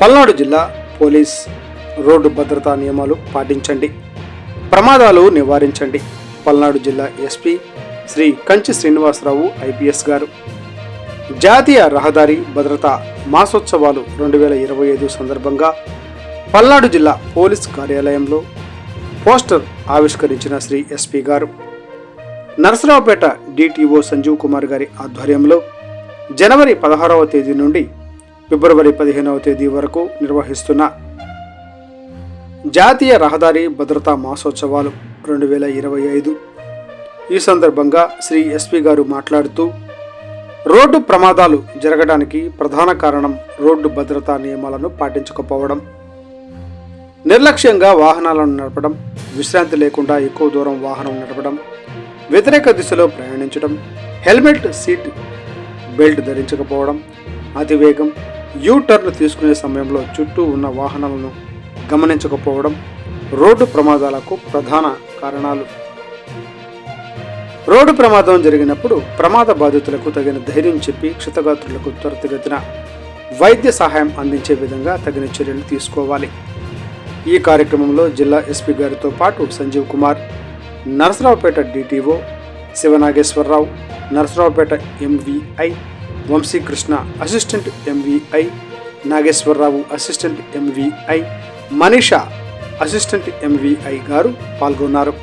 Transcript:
పల్నాడు జిల్లా police road భద్రతా నియమాలు పాటించండి. ప్రమాదాలు నివారించండి. పల్నాడు జిల్లా ఎస్పీ శ్రీ కంచి శ్రీనివాసరావు ఐపీఎస్ గారు. జాతీయ రహదారి భద్రతా మాసోత్సవాలు రెండు వేల ఇరవై ఐదు సందర్భంగా పల్నాడు జిల్లా పోలీస్ కార్యాలయంలో పోస్టర్ ఆవిష్కరించిన శ్రీ ఎస్పీ గారు. నరసరావుపేట డిటిఓ సంజీవ్ కుమార్ గారి ఆధ్వర్యంలో జనవరి పదహారవ తేదీ నుండి ఫిబ్రవరి పదిహేనవ తేదీ వరకు నిర్వహిస్తున్న జాతీయ రహదారి భద్రతా మాసోత్సవాలు రెండు వేల ఇరవై ఐదు. ఈ సందర్భంగా శ్రీ ఎస్పి గారు మాట్లాడుతూ రోడ్డు ప్రమాదాలు జరగడానికి ప్రధాన కారణం రోడ్డు భద్రతా నియమాలను పాటించకపోవడం నిర్లక్ష్యంగా వాహనాలను నడపడం విశ్రాంతి లేకుండా ఎక్కువ దూరం వాహనం నడపడం వ్యతిరేక దిశలో ప్రయాణించడం హెల్మెట్ సీట్ బెల్ట్ ధరించకపోవడం అతివేగం యూ టర్న్ తీసుకునే సమయంలో చుట్టూ ఉన్న వాహనాలను గమనించకపోవడం రోడ్డు ప్రమాదాలకు ప్రధాన కారణాలు. రోడ్డు ప్రమాదం జరిగినప్పుడు ప్రమాద బాధితులకు తగిన ధైర్యం చెప్పి క్షతగాత్రులకు త్వరితగతిన వైద్య సహాయం అందించే విధంగా తగిన చర్యలు తీసుకోవాలి. ఈ కార్యక్రమంలో జిల్లా ఎస్పీ గారితో పాటు Sanjeev Kumar Narasaraopet DTO Sivanageswararao Narasaraopet MVI Vamsikrishna assistant MVI Nageswararao assistant MVI Manisha assistant MVI గారు పాల్గొన్నారు.